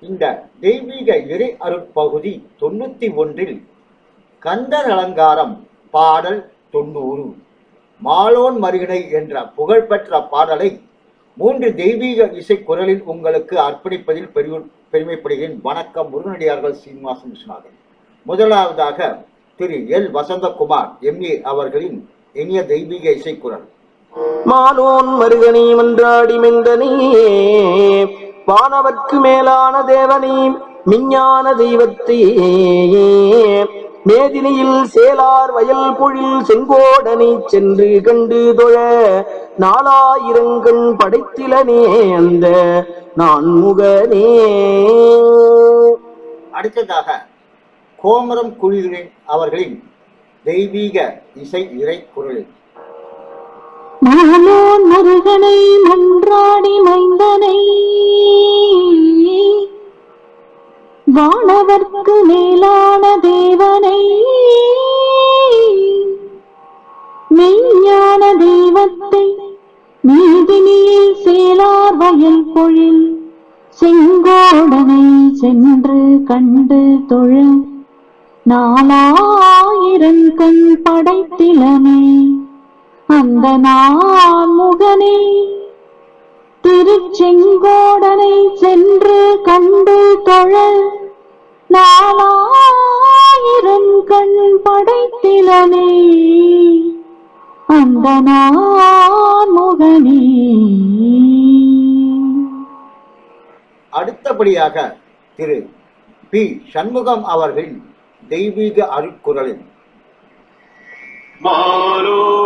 இந்த தெய்வீக இறை அருட்பகுதி தொண்ணூத்தி ஒன்றில் கந்தர் அலங்காரம் பாடல் தொண்ணூறு மாலோன் மருகனை என்ற புகழ்பெற்ற பாடலை மூன்று தெய்வீக இசை குரலில் உங்களுக்கு அர்ப்பணிப்பதில் பெரு பெருமைப்படுகிறேன். வணக்கம் முருகனடியார்கள் சீனிவாசன் விஸ்வநாதன். முதலாவதாக திரு எல். வசந்தகுமார் எம்ஏ அவர்களின் இனிய தெய்வீக இசைக்குரல் மாலோன் மருகனி மன்றாடி மெந்தனே. வானவர்க்கு மேலான தேவனே விஞ்ஞான தெய்வத்தையே மேதினியில் சேலார் வயல் பொழில் செங்கோடனை சென்று கண்டு தொழ நாலாயிரங்கண் படைத்திலனே அந்த நான் முகனே அடுத்ததாக கோமரம் குழுவின் அவர்களின் தெய்வீக இசை இறை குரலில் மாலோன் முருகனை மன்றாடி மைந்தனை. வானவர்க்கு மேலான தேவனை. மெய்ஞான தெய்வத்தை நீதினியில் சேலார் வயல் பொழில். செங்கோடனை சென்று கண்டு தொழ நாலாயிரம் கண் படைத்திலமே. அந்த முகனே திருச்செங்கோடனை சென்று கண்டு தொழ நாலாயிரம் கண் படைத்திலனே. அந்த முகனே அடுத்தபடியாக திரு பி. சண்முகம் அவர்களின் தெய்வீக அருட்குரலில். மாலோன்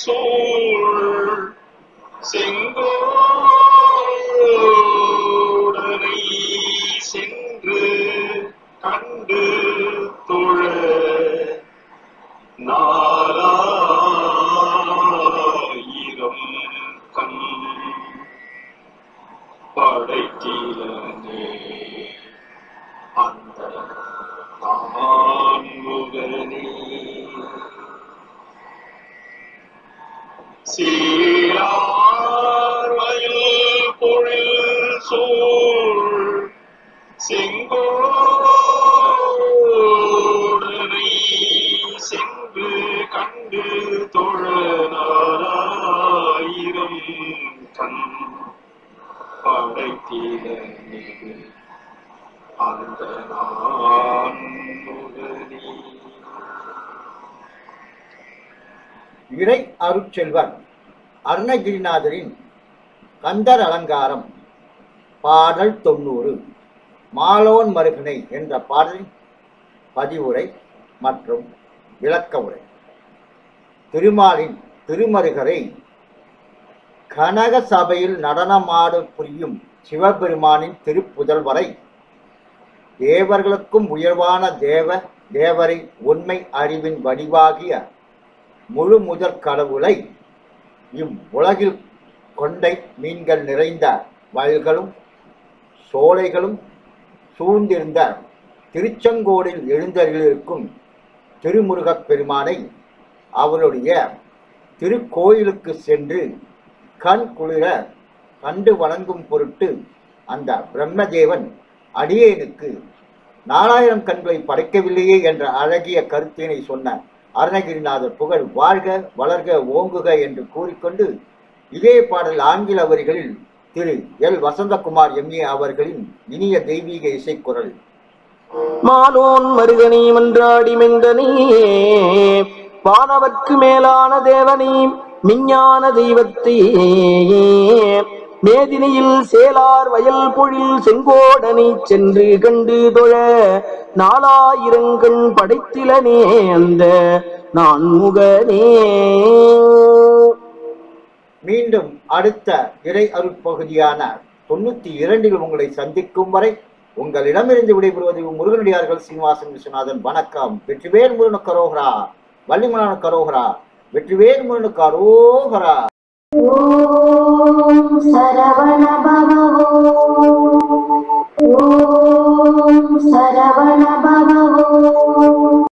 சூழ் செங்கோடனை சென்று கண்டு தொழ நாலாயிரம் கண் படைத்திலனே அந்த ஆன்முகனே சீரார் வயல் பொழில் சூழ் செங்கோடனை செங்கு கண்டு தொழ நாலாயிரம் கண் படைத்திலனே படைத்திலனே அந்த நான் முகனே இறை அருட்செல்வர் அருணகிரிநாதரின் கந்தர் அலங்காரம் பாடல் தொண்ணூறு மாலோன் மருகனை என்ற பாடலின் பதிவுரை மற்றும் விளக்க உரை. திருமாலின் திருமருகரை கனக சபையில் நடனமாடு புரியும் சிவபெருமானின் திருப்புதல்வரை தேவர்களுக்கும் உயர்வான தேவ தேவரை உண்மை அறிவின் வடிவாகிய முழு முதற் கடவுளை இவ்வுலகில் கொண்டை மீன்கள் நிறைந்த வயல்களும் சோலைகளும் சூழ்ந்திருந்த திருச்செங்கோடில் எழுந்தருளிருக்கும் திருமுருகப் பெருமானை அவருடைய திருக்கோயிலுக்கு சென்று கண் குளிர கண்டு வணங்கும் பொருட்டு அந்த பிரம்மதேவன் அடியேனுக்கு நாலாயிரம் கண்களை படைக்கவில்லையே என்ற அழகிய கருத்தினை சொன்ன அருணகிரிநாதர் புகழ் வாழ்க வளர்க ஓங்குக என்று கூறிக்கொண்டு இதே பாடல் ஆங்கில வரிகளில் திரு எல். வசந்தகுமார் எம்ஏ அவர்களின் இனிய தெய்வீக இசைக்குரல். மாலோன் மருகனி மன்றாடி மெந்தனியே வானவர்க்கு மேலான தேவனே விஞ்ஞான தெய்வத்தே மேதினியில் சேலார் வயல் பொழில் செங்கோடனை சென்று கண்டு தொழ நாலாயிரங்கண் படைத்திலனே அந்த நான் முகனே மீண்டும் அடுத்த இறை அருட்பகுதியான தொண்ணூத்தி இரண்டில் உங்களை சந்திக்கும் வரை உங்களிடமிருந்து விடைபெறுவது முருகனடியார்கள் சீனிவாசன் விஸ்வநாதன். வணக்கம். வெற்றிவேல் முருகனு கரோகரா வள்ளிமலான கரோகரா. வெற்றிவேல் முருகனு கரோகரா சரவண பவோ சரவண பவோ.